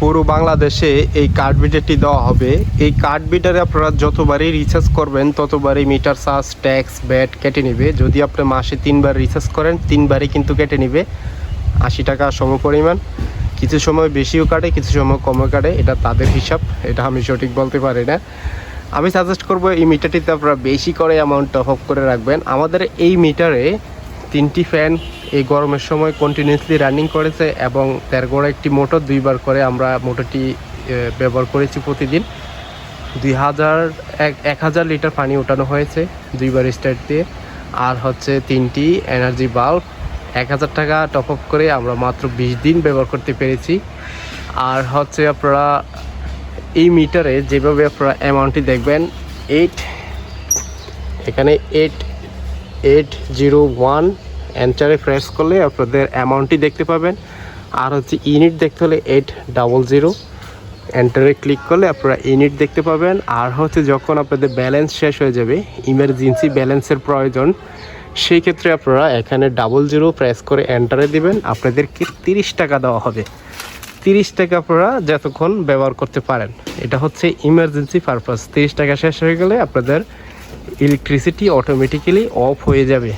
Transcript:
পুরো বাংলাদেশে এই কার্ড মিটারটি দেওয়া হবে। এই কার্ড মিটারে আপনারা যতবারই রিচার্জ করবেন, ততবারই মিটার চার্জ ট্যাক্স ব্যাট কেটে নেবে। যদি আপনি মাসে তিনবার রিচার্জ করেন, তিনবারই কিন্তু কেটে নেবে। আশি টাকা সম পরিমাণ কিছু সময় বেশিও কাটে, কিছু সময় কমও কাটে। এটা তাদের হিসাব। এটা আমি সঠিক বলতে পারি না। আমি সাজেস্ট করব, এই মিটারটিতে আপনারা বেশি করে অ্যামাউন্ট টপ আপ করে রাখবেন। আমাদের এই মিটারে তিনটি ফ্যান এই গরমের সময় কন্টিনিউসলি রানিং করেছে এবং তেরো গড় একটি মোটর দুইবার করে আমরা মোটরটি ব্যবহার করেছি প্রতিদিন। দুই হাজার এক হাজার লিটার পানি ওঠানো হয়েছে দুইবার স্টার্ট দিয়ে। আর হচ্ছে তিনটি এনার্জি বাল্ব এক হাজার টাকা টপ আপ করে আমরা মাত্র বিশ দিন ব্যবহার করতে পেরেছি। আর হচ্ছে আপনারা এই মিটারে যেভাবে আপনারা অ্যামাউন্টটি দেখবেন এইট এখানে এইট এইট জিরো ওয়ান এন্টারে প্রেস করলে আপনাদের অ্যামাউন্টটি দেখতে পাবেন। আর হচ্ছে ইউনিট দেখতে হলে এইট ডাবল জিরো এন্টারে ক্লিক করলে আপনারা ইউনিট দেখতে পাবেন। আর হচ্ছে যখন আপনাদের ব্যালেন্স শেষ হয়ে যাবে ইমার্জেন্সি ব্যালেন্সের প্রয়োজন, সেই ক্ষেত্রে আপনারা এখানে ডাবল জিরো প্রেস করে এন্টারে দিবেন। আপনাদেরকে তিরিশ টাকা দেওয়া হবে। তিরিশ টাকা আপনারা যতক্ষণ ব্যবহার করতে পারেন। এটা হচ্ছে ইমার্জেন্সি পারপাস তিরিশ টাকা শেষ হয়ে গেলে আপনাদের ইলেকট্রিসিটি অটোমেটিক্যালি অফ হয়ে যাবে।